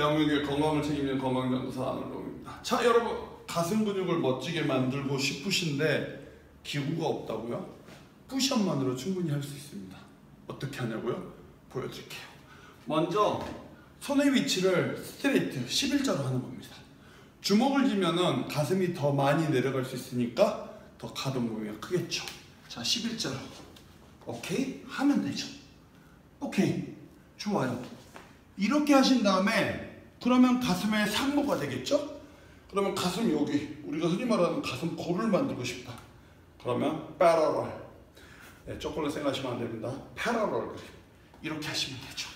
대한민국의 건강을 책임지는 건강연구사 안을동입니다. 자 여러분 가슴 근육을 멋지게 만들고 싶으신데 기구가 없다고요? 푸시업만으로 충분히 할 수 있습니다. 어떻게 하냐고요? 보여드릴게요. 먼저 손의 위치를 스트레이트 11자로 하는 겁니다. 주먹을 쥐면은 가슴이 더 많이 내려갈 수 있으니까 더 가동 범위가 크겠죠. 자 11자로 오케이 하면 되죠. 오케이 좋아요. 이렇게 하신 다음에 그러면 가슴에 상모가 되겠죠? 그러면 가슴 여기 우리가 흔히 말하는 가슴 골을 만들고 싶다. 그러면 패러럴 네, 초콜릿 생각하시면 안 됩니다. 패러럴 그림 이렇게 하시면 되죠.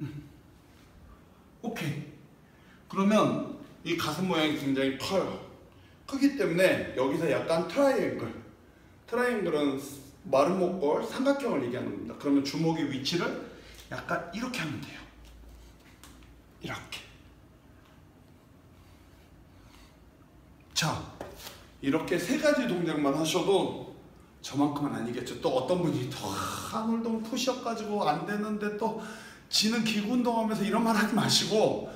음. 오케이. 그러면 이 가슴 모양이 굉장히 커요. 크기 때문에 여기서 약간 트라이앵글. 트라이앵글은 마른 목골 삼각형을 얘기하는 겁니다. 그러면 주먹의 위치를 약간 이렇게 하면 돼요. 이렇게. 자, 이렇게 세 가지 동작만 하셔도 저만큼은 아니겠죠. 또 어떤 분이 또 한울동 푸시업 가지고 안 되는데 또 지는 기구 운동하면서 이런 말 하지 마시고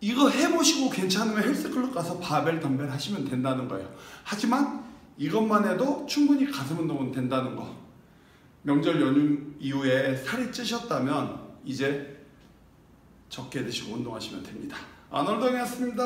이거 해보시고 괜찮으면 헬스클럽 가서 바벨 덤벨 하시면 된다는 거예요. 하지만 이것만 해도 충분히 가슴 운동은 된다는 거. 명절 연휴 이후에 살이 찌셨다면 이제 적게 드시고 운동하시면 됩니다. 아놀동이었습니다.